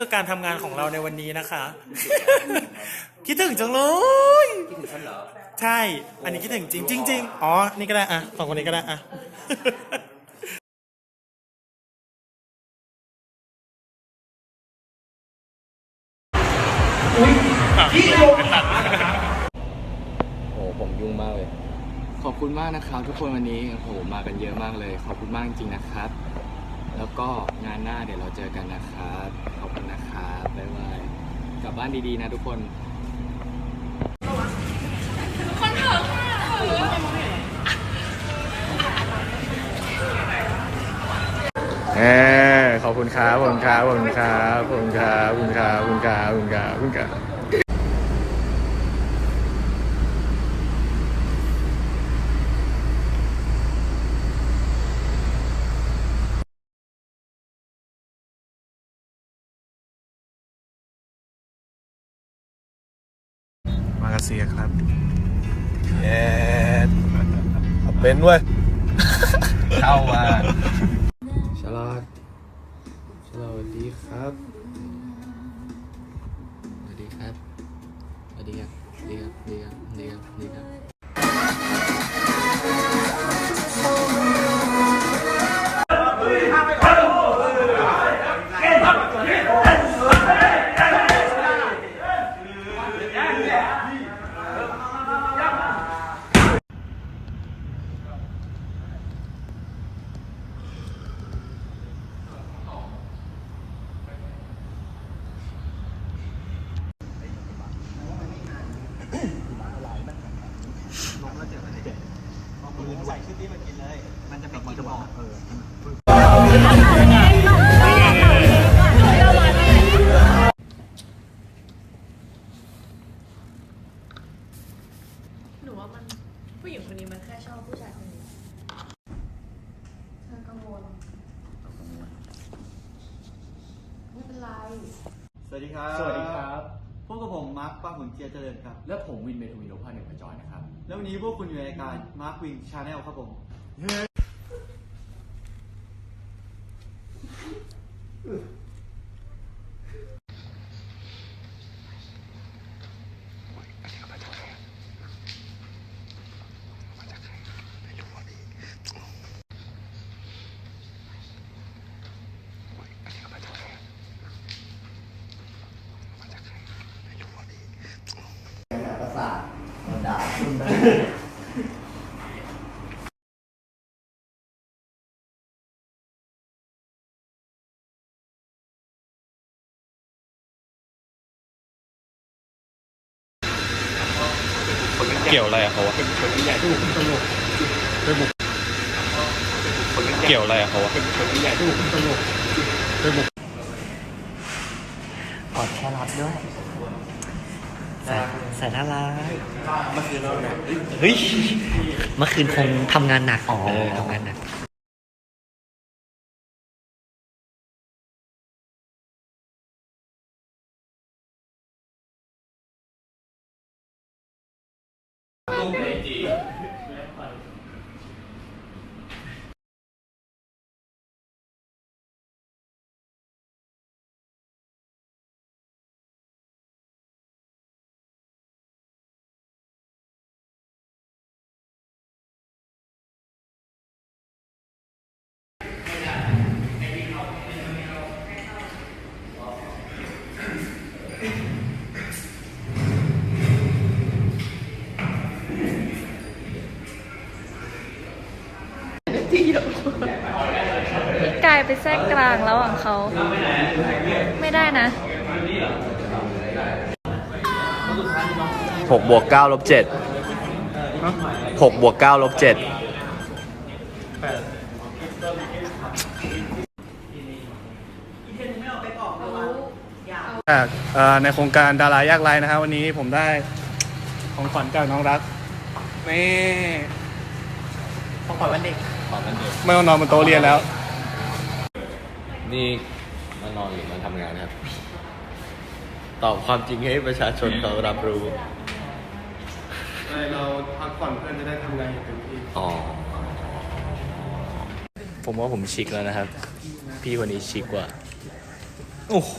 คือการทำงานของเราในวันนี้นะคะ คิดถึงจังเลย คิดถึงฉันเหรอ ใช่ อันนี้คิดถึงจริงจริงจริงอ๋อ นี่ก็ได้อะสองคนนี้ก็ได้อะโอ้โหผมยุ่งมากเลย ขอบคุณมากนะครับ ทุกคนวันนี้โอ้โหมากันเยอะมากเลย ขอบคุณมากจริงๆนะครับ แล้วก็งานหน้าเดี๋ยวเราเจอกันนะครับขอบ ครับบ๊ายบายกลับบ้านดีๆนะทุกคน เออขอบคุณครับขอบคุณครับขอบคุณครับขอบคุณครับขอบคุณครับขอบคุณครับขอบคุณครับขอบคุณครับ มาเลเซียครับเย้ขับเป็นเว้ยเข้ามาชลอดชลอดสวัสดีครับสวัสดีครับสวัสดีครับสวัสดีครับสวัสดีครับสวัสดีครับ สวัสดีครับหนูว่ามันผู้หญิงคนนี้มันแค่ชอบผู้ชายคนนี้เธอกังวลไม่เป็นไร สวัสดีครับ สวัสดีครับพบกับผมมาร์คป้าหุ่นเจียเจริญครับ และผมวินเมทูวิโรพาหนึ่งประจอยนะครับ แล้ววันนี้พวกคุณอยู่ในรายการมาร์ควิงชาแนลครับผม สาทมาด่าคุณนะเกี่ยวอะไรอะเขาวะเป็นคนใหญ่ที่ผมตลกเป็นบุกเกี่ยวอะไรอะเขาวะเป็นคนใหญ่ที่ผมตลกเป็นบุคขอแครอทด้วย ใส่ใส่น่ารักเมื่อคืนเราเฮ้ยเมื่อคืนคงทำงานหนักอ๋อทำงานหนักพี่กายไปแทรกกลางระหว่างเขา ไม่ได้นะหกบวกเก้าลบเจ็ดหกบวกเก้าลบเจ็ดจากเอ่อในโครงการดารายากไร้นะฮะวันนี้ผมได้ของขวัญจากน้องรักนี่ของขวัญวันเด็ก ไม่ต้องนอนบนโต๊ะเรียนแล้ว นี่มานอนหรือมาทำงานครับ ตอบความจริงให้ประชาชนเขารับรู้ เราพักผ่อนเพื่อนจะได้ทำงานอย่างเต็มที่อ๋อ ผมว่าผมชิคแล้วนะครับ พี่คนนี้ชิคกว่า โอ้โห